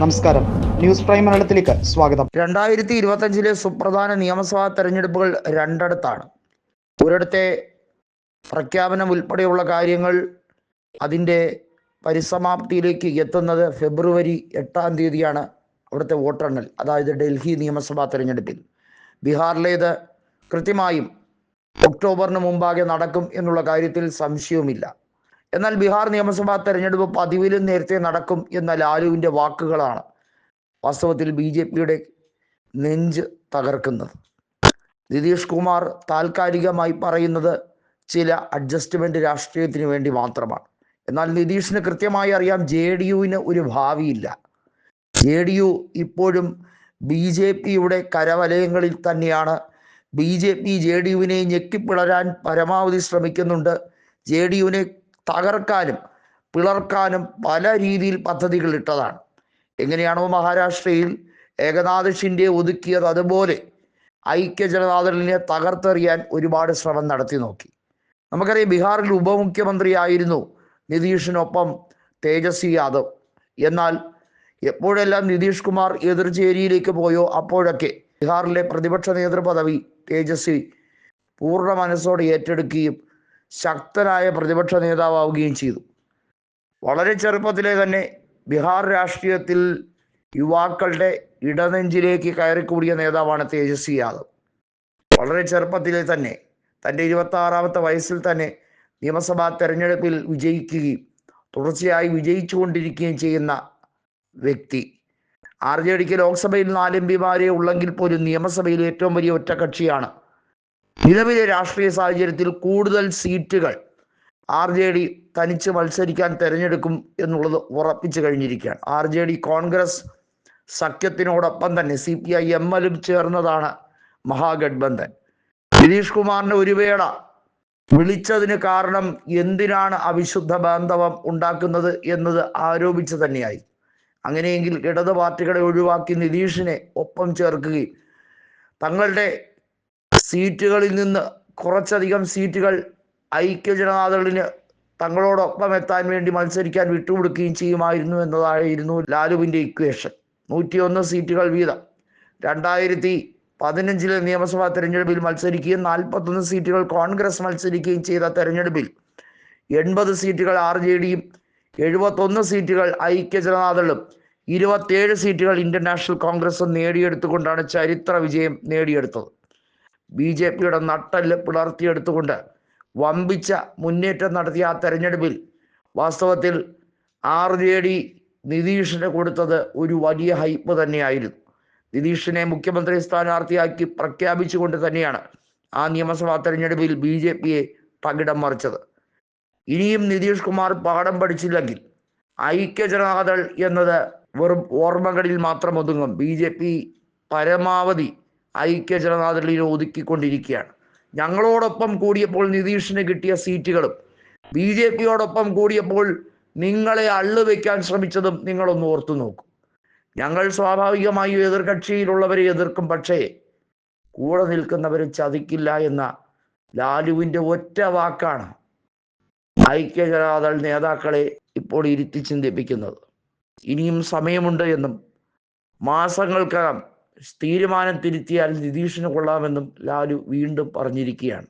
നമസ്കാരം. News prime മലയാളത്തിലേക്ക് സ്വാഗതം. രണ്ടായിരത്തി ഇരുപത്തഞ്ചിലെ സുപ്രധാന നിയമസഭാ തെരഞ്ഞെടുപ്പുകൾ രണ്ടിടത്താണ്. ഒരിടത്തെ പ്രഖ്യാപനം ഉൾപ്പെടെയുള്ള കാര്യങ്ങൾ അതിന്റെ പരിസമാപ്തിയിലേക്ക് എത്തുന്നത് ഫെബ്രുവരി എട്ടാം തീയതിയാണ് അവിടുത്തെ വോട്ടെണ്ണൽ അതായത് ഡൽഹി നിയമസഭാ തെരഞ്ഞെടുപ്പിൽ. ബീഹാറിലേത് കൃത്യമായും ഒക്ടോബറിന് മുമ്പാകെ നടക്കും എന്നുള്ള കാര്യത്തിൽ സംശയവുമില്ല. എന്നാൽ ബീഹാർ നിയമസഭാ തെരഞ്ഞെടുപ്പ് പതിവിലും നേരത്തെ നടക്കും എന്ന ലാലുവിന്റെ വാക്കുകളാണ് വാസ്തവത്തിൽ ബി ജെ പിയുടെ നെഞ്ച് തകർക്കുന്നത്. നിതീഷ് കുമാർ താൽക്കാലികമായി പറയുന്നത് ചില അഡ്ജസ്റ്റ്മെന്റ് രാഷ്ട്രീയത്തിന് വേണ്ടി മാത്രമാണ്. എന്നാൽ നിതീഷിന് കൃത്യമായി അറിയാം ജെ ഡി യുവിന് ഒരു ഭാവിയില്ല. ജെ ഡി യു ഇപ്പോഴും ബി ജെ പിയുടെ കരവലയങ്ങളിൽ തന്നെയാണ്. B J P J D യുവിനെ ഞെക്കിപ്പിളരാൻ പരമാവധി ശ്രമിക്കുന്നുണ്ട്. ജെ ഡി യുവിനെ തകർക്കാനും പിളർക്കാനും പല രീതിയിൽ പദ്ധതികൾ ഇട്ടതാണ്. എങ്ങനെയാണോ മഹാരാഷ്ട്രയിൽ ഏകനാഥ് ഷിൻഡെ ഒതുക്കിയത് അതുപോലെ ഐക്യ ജനതാദളിനെ തകർത്തെറിയാൻ ഒരുപാട് ശ്രമം നടത്തി നോക്കി. നമുക്കറിയാം ബീഹാറിൽ ഉപമുഖ്യമന്ത്രിയായിരുന്നു നിതീഷിനൊപ്പം തേജസ്വി യാദവ്. എന്നാൽ എപ്പോഴെല്ലാം നിതീഷ് കുമാർ എതിർചേരിയിലേക്ക് പോയോ അപ്പോഴൊക്കെ ബീഹാറിലെ പ്രതിപക്ഷ നേതൃപദവി തേജസ്വി പൂർണ മനസ്സോടെ ഏറ്റെടുക്കുകയും ശക്തനായ പ്രതിപക്ഷ നേതാവുകയും ചെയ്തു. വളരെ ചെറുപ്പത്തിലെ തന്നെ ബീഹാർ രാഷ്ട്രീയത്തിൽ യുവാക്കളുടെ ഇടനെഞ്ചിലേക്ക് കയറിക്കൂടിയ നേതാവാണ് തേജസ്വി യാദവ്. വളരെ ചെറുപ്പത്തിലെ തന്നെ തന്റെ ഇരുപത്തി ആറാമത്തെ വയസ്സിൽ തന്നെ നിയമസഭാ തെരഞ്ഞെടുപ്പിൽ വിജയിക്കുകയും തുടർച്ചയായി വിജയിച്ചുകൊണ്ടിരിക്കുകയും ചെയ്യുന്ന വ്യക്തി. ആർ ജെ ഡിക്ക് ലോക്സഭയിൽ നാല് എം പിമാരെ ഉള്ളെങ്കിൽ പോലും നിയമസഭയിൽ ഏറ്റവും വലിയ ഒറ്റക്കക്ഷിയാണ് നിലവിലെ രാഷ്ട്രീയ സാഹചര്യത്തിൽ കൂടുതൽ സീറ്റുകൾ ആർ ജെ ഡി തനിച്ച് മത്സരിക്കാൻ തെരഞ്ഞെടുക്കും എന്നുള്ളത് ഉറപ്പിച്ചു കഴിഞ്ഞിരിക്കുകയാണ്. ആർ ജെ ഡി കോൺഗ്രസ് സഖ്യത്തിനോടൊപ്പം തന്നെ സി പി ഐ എം എല്ലും ചേർന്നതാണ് മഹാഗഡ്ബന്ധൻ നിതീഷ് കുമാറിന്റെ ഒരു വേള വിളിച്ചതിന് കാരണം എന്തിനാണ് അവിശുദ്ധ ബാന്ധവം ഉണ്ടാക്കുന്നത് എന്നത് ആരോപിച്ചു തന്നെയായി. അങ്ങനെയെങ്കിൽ ഇടത് പാർട്ടികളെ ഒഴിവാക്കി നിതീഷിനെ ഒപ്പം ചേർക്കുകയും തങ്ങളുടെ സീറ്റുകളിൽ നിന്ന് കുറച്ചധികം സീറ്റുകൾ ഐക്യ ജനതാദളിന് തങ്ങളോടൊപ്പം എത്താൻ വേണ്ടി മത്സരിക്കാൻ വിട്ടുകൊടുക്കുകയും ചെയ്യുമായിരുന്നു എന്നതായിരുന്നു ലാലുവിന്റെ ഇക്വേഷൻ നൂറ്റിയൊന്ന് സീറ്റുകൾ വീതം. രണ്ടായിരത്തി പതിനഞ്ചിലെ നിയമസഭാ തെരഞ്ഞെടുപ്പിൽ മത്സരിക്കുകയും നാൽപ്പത്തൊന്ന് സീറ്റുകൾ കോൺഗ്രസ് മത്സരിക്കുകയും ചെയ്ത തെരഞ്ഞെടുപ്പിൽ എൺപത് സീറ്റുകൾ ആർ ജെ ഡിയും എഴുപത്തൊന്ന് സീറ്റുകൾ ഐക്യ ജനതാദളും ഇരുപത്തേഴ് സീറ്റുകൾ ഇന്ത്യൻ നാഷണൽ കോൺഗ്രസും നേടിയെടുത്തുകൊണ്ടാണ് ചരിത്ര വിജയം നേടിയെടുത്തത്. ബി ജെ പിയുടെ നട്ടൽ പിളർത്തിയെടുത്തുകൊണ്ട് വമ്പിച്ച മുന്നേറ്റം നടത്തിയ ആ തെരഞ്ഞെടുപ്പിൽ വാസ്തവത്തിൽ ആർ ജെ ഡി നിതീഷിന് കൊടുത്തത് ഒരു വലിയ ഹൈപ്പ് തന്നെയായിരുന്നു. നിതീഷിനെ മുഖ്യമന്ത്രി സ്ഥാനാർത്ഥിയാക്കി പ്രഖ്യാപിച്ചുകൊണ്ട് തന്നെയാണ് ആ നിയമസഭാ തെരഞ്ഞെടുപ്പിൽ ബി ജെ പിയെ പകിടം മറിച്ചത്. ഇനിയും നിതീഷ് കുമാർ പാഠം പഠിച്ചില്ലെങ്കിൽ ഐക്യജനതാദൾ എന്നത് വെറും ഓർമ്മകളിൽ മാത്രം ഒതുങ്ങും. ബി ജെ പി പരമാവധി ഐക്യ ജനതാദളിനെ ഒതുക്കിക്കൊണ്ടിരിക്കുകയാണ്. ഞങ്ങളോടൊപ്പം കൂടിയപ്പോൾ നിതീഷിന് കിട്ടിയ സീറ്റുകളും ബി ജെ പിയോടൊപ്പം കൂടിയപ്പോൾ നിങ്ങളെ അള്ളുവെക്കാൻ ശ്രമിച്ചതും നിങ്ങളൊന്ന് ഓർത്തു നോക്കും. ഞങ്ങൾ സ്വാഭാവികമായും എതിർകക്ഷിയിലുള്ളവരെ എതിർക്കും പക്ഷേ കൂടെ നിൽക്കുന്നവരെ ചതിക്കില്ല എന്ന ലാലുവിന്റെ ഒറ്റ വാക്കാണ് ഐക്യ ജനതാദൾ നേതാക്കളെ ഇപ്പോൾ ഇരുത്തി ചിന്തിപ്പിക്കുന്നത്. ഇനിയും സമയമുണ്ട് എന്നും മാസങ്ങൾക്കകം തീരുമാനം തിരുത്തിയാൽ നിതീഷിന് കൊള്ളാമെന്നും ലാലു വീണ്ടും പറഞ്ഞിരിക്കുകയാണ്.